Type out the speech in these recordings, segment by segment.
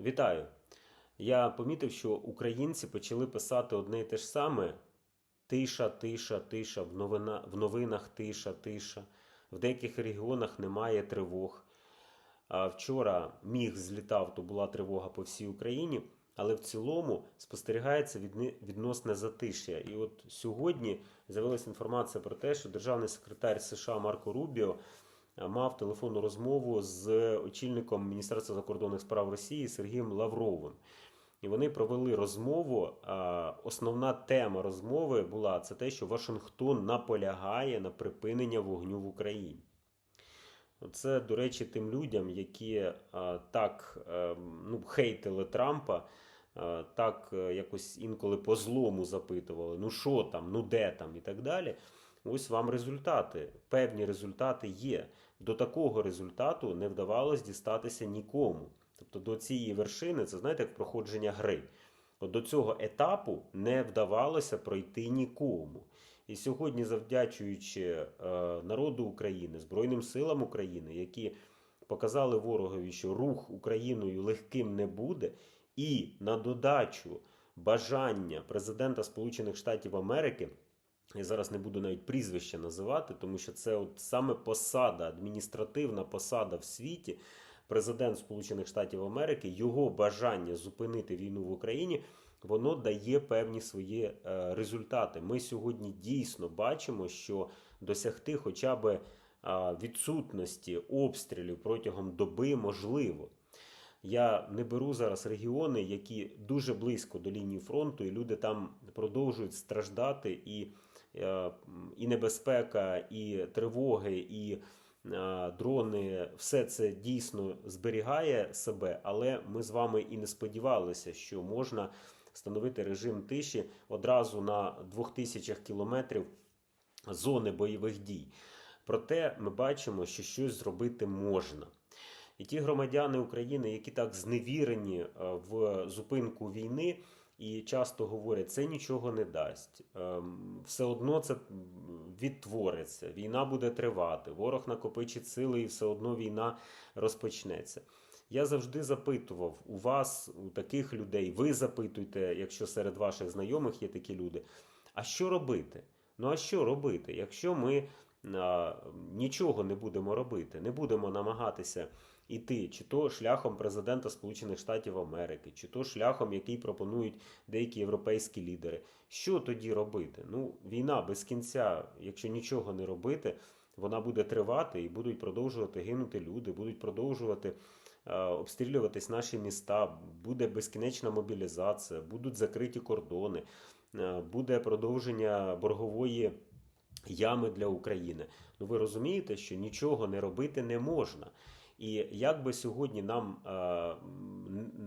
Вітаю! Я помітив, що українці почали писати одне і те ж саме: тиша, тиша, тиша, в, новина, в новинах тиша, тиша. В деяких регіонах немає тривог. А вчора міг злітав, то була тривога по всій Україні, але в цілому спостерігається відносне затишя. І от сьогодні з'явилася інформація про те, що державний секретар США Марко Рубіо мав телефонну розмову з очільником Міністерства закордонних справ Росії Сергієм Лавровим. І вони провели розмову. Основна тема розмови була це те, що Вашингтон наполягає на припинення вогню в Україні. Це, до речі, тим людям, які так е, ну, хейтили Трампа, так е, якось інколи по злому запитували: ну що там, ну де там і так далі. Ось вам результати. Певні результати є. До такого результату не вдавалось дістатися нікому. Тобто до цієї вершини, це знаєте, як проходження гри. От до цього етапу не вдавалося пройти нікому. І сьогодні, завдячуючи е, народу України, Збройним силам України, які показали ворогові, що рух Україною легким не буде, і на додачу бажання президента Сполучених Штатів Америки. Я зараз не буду навіть прізвища називати, тому що це от саме посада, адміністративна посада в світі, президент Сполучених Штатів Америки, його бажання зупинити війну в Україні, воно дає певні свої е, результати. Ми сьогодні дійсно бачимо, що досягти хоча б е, відсутності обстрілів протягом доби можливо. Я не беру зараз регіони, які дуже близько до лінії фронту, і люди там продовжують страждати, і, і небезпека, і тривоги, і е, дрони, все це дійсно зберігає себе, але ми з вами і не сподівалися, що можна встановити режим тиші одразу на 2000 кілометрів зони бойових дій. Проте ми бачимо, що щось зробити можна. І ті громадяни України, які так зневірені е, в зупинку війни і часто говорять, це нічого не дасть, ем, все одно це відтвориться, війна буде тривати, ворог накопичить сили і все одно війна розпочнеться. Я завжди запитував у вас, у таких людей, ви запитуйте, якщо серед ваших знайомих є такі люди, а що робити? Ну а що робити, якщо ми а, нічого не будемо робити, не будемо намагатися іти, чи то шляхом президента Сполучених Штатів Америки, чи то шляхом, який пропонують деякі європейські лідери. Що тоді робити? Ну, війна без кінця, якщо нічого не робити, вона буде тривати і будуть продовжувати гинути люди, будуть продовжувати е, обстрілюватись наші міста, буде безкінечна мобілізація, будуть закриті кордони, е, буде продовження боргової ями для України. Ну ви розумієте, що нічого не робити не можна. І як би сьогодні нам е,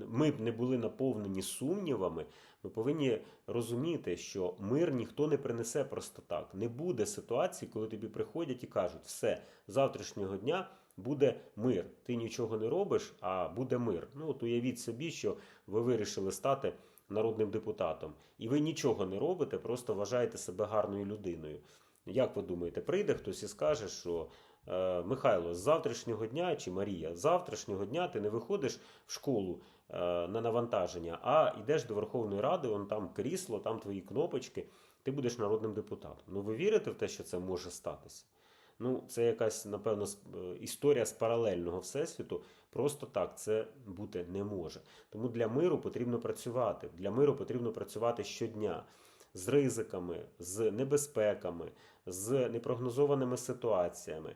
ми б не були наповнені сумнівами, ми повинні розуміти, що мир ніхто не принесе просто так. Не буде ситуації, коли тобі приходять і кажуть, все, завтрашнього дня буде мир. Ти нічого не робиш, а буде мир. Ну от уявіть собі, що ви вирішили стати народним депутатом, і ви нічого не робите, просто вважаєте себе гарною людиною. Як ви думаєте, прийде хтось і скаже, що Михайло, з завтрашнього дня чи Марія, з завтрашнього дня ти не виходиш в школу е, на навантаження, а йдеш до Верховної Ради, вон там крісло, там твої кнопочки, ти будеш народним депутатом. Ну ви вірите в те, що це може статися? Ну, це якась, напевно, е, історія з паралельного всесвіту. Просто так це бути не може. Тому для миру потрібно працювати. Для миру потрібно працювати щодня з ризиками, з небезпеками, з непрогнозованими ситуаціями,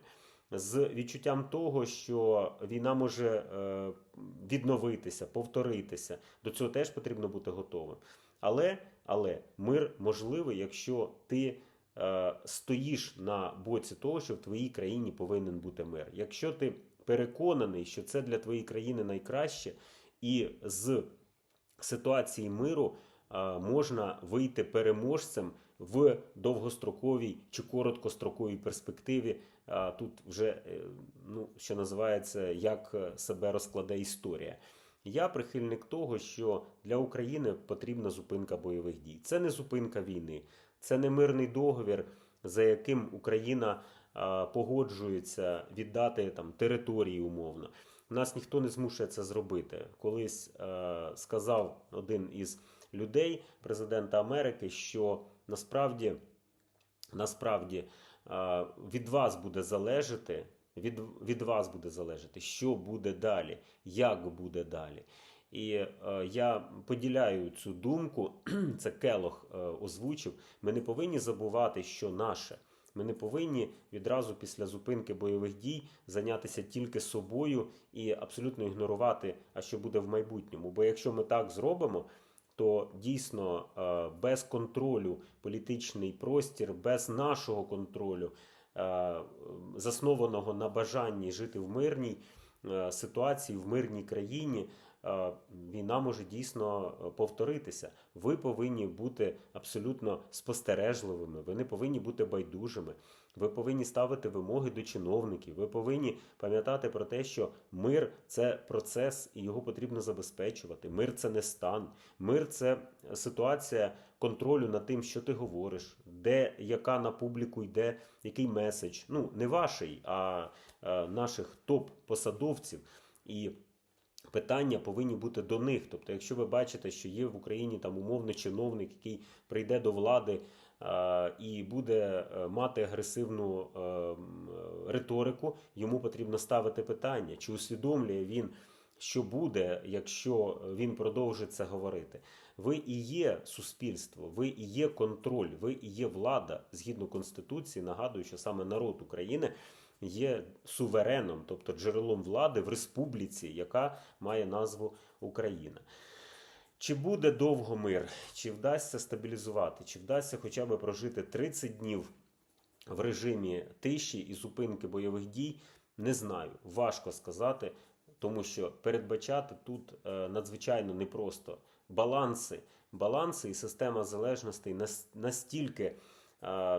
з відчуттям того, що війна може е, відновитися, повторитися. До цього теж потрібно бути готовим. Але, але мир можливий, якщо ти е, стоїш на боці того, що в твоїй країні повинен бути мир. Якщо ти переконаний, що це для твоєї країни найкраще, і з ситуації миру можна вийти переможцем в довгостроковій чи короткостроковій перспективі. Е, Тут вже, е, ну, що називається, як е, себе розкладе історія. Я прихильник того, що для України потрібна зупинка бойових дій. Це не зупинка війни, це не мирний договір, за яким Україна погоджується віддати там території умовно. Нас ніхто не змушує це зробити. Колись е, сказав один із людей, президента Америки, що насправді, насправді е, від вас буде залежати. Від, від вас буде залежати, що буде далі, як буде далі. І е, я поділяю цю думку. Це Келох е, озвучив. Ми не повинні забувати, що наше. Ми не повинні відразу після зупинки бойових дій зайнятися тільки собою і абсолютно ігнорувати, а що буде в майбутньому. Бо якщо ми так зробимо, то дійсно е, без контролю політичний простір, без нашого контролю, е, заснованого на бажанні жити в мирній е, ситуації, в мирній країні, війна може дійсно е, повторитися. Ви повинні бути абсолютно спостережливими, ви не повинні бути байдужими. Ви повинні ставити вимоги до чиновників. Ви повинні пам'ятати про те, що мир це процес і його потрібно забезпечувати. Мир це не стан. Мир це ситуація контролю над тим, що ти говориш, де яка на публіку йде, який меседж. Ну не ваший, а е, наших топ-посадовців. І питання повинні бути до них. Тобто, якщо ви бачите, що є в Україні там умовний чиновник, який прийде до влади е, і буде е, мати агресивну е, риторику, йому потрібно ставити питання, чи усвідомлює він, що буде, якщо він продовжить це говорити. Ви і є суспільство, ви і є контроль, ви і є влада згідно конституції. Нагадую, що саме народ України є сувереном, тобто джерелом влади в республіці, яка має назву Україна. Чи буде довго мир, чи вдасться стабілізувати, чи вдасться хоча б прожити 30 днів в режимі тиші і зупинки бойових дій, не знаю. Важко сказати, тому що передбачати тут е, надзвичайно непросто. Баланси, баланси і система залежностей настільки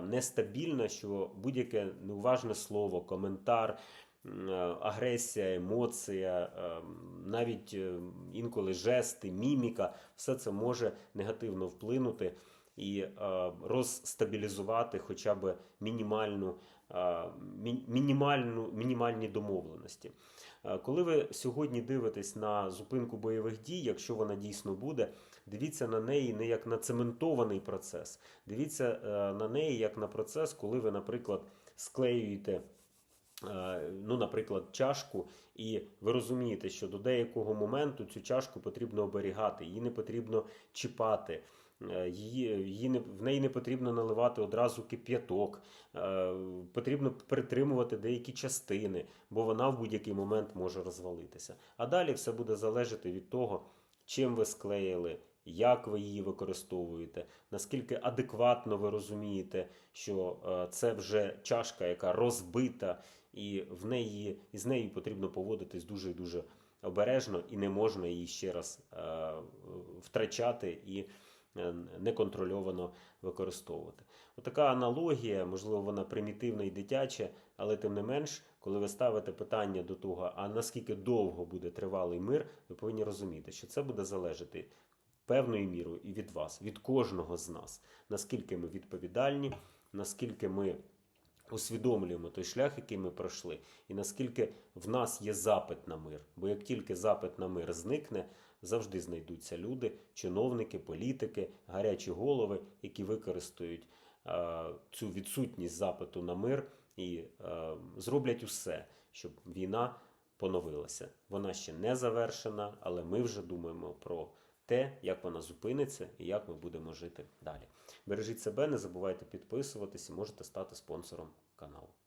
нестабільна, що будь-яке неуважне слово, коментар, е, агресія, емоція, е, навіть е, інколи жести, міміка, все це може негативно вплинути і е, розстабілізувати хоча б мінімальну, е, мінімальну, мінімальні домовленості. Е, Коли ви сьогодні дивитесь на зупинку бойових дій, якщо вона дійсно буде, дивіться на неї не як на цементований процес. Дивіться е, на неї як на процес, коли ви, наприклад, склеюєте. Е, Ну, наприклад, чашку, і ви розумієте, що до деякого моменту цю чашку потрібно оберігати, її не потрібно чіпати, е, її, її не, в неї не потрібно наливати одразу кип'яток, е, потрібно притримувати деякі частини, бо вона в будь-який момент може розвалитися. А далі все буде залежати від того, чим ви склеїли, як ви її використовуєте, наскільки адекватно ви розумієте, що е, це вже чашка, яка розбита, і в неї і з нею потрібно поводитись дуже дуже обережно, і не можна її ще раз е, втрачати і е, неконтрольовано використовувати. Отака аналогія, можливо, вона примітивна і дитяча, але тим не менш, коли ви ставите питання до того, а наскільки довго буде тривалий мир, ви повинні розуміти, що це буде залежати певною мірою і від вас, від кожного з нас, наскільки ми відповідальні, наскільки ми усвідомлюємо той шлях, який ми пройшли, і наскільки в нас є запит на мир. Бо як тільки запит на мир зникне, завжди знайдуться люди, чиновники, політики, гарячі голови, які використають е, цю відсутність запиту на мир і е, зроблять усе, щоб війна поновилася. Вона ще не завершена, але ми вже думаємо про те, як вона зупиниться і як ми будемо жити далі. Бережіть себе, не забувайте підписуватись і можете стати спонсором каналу.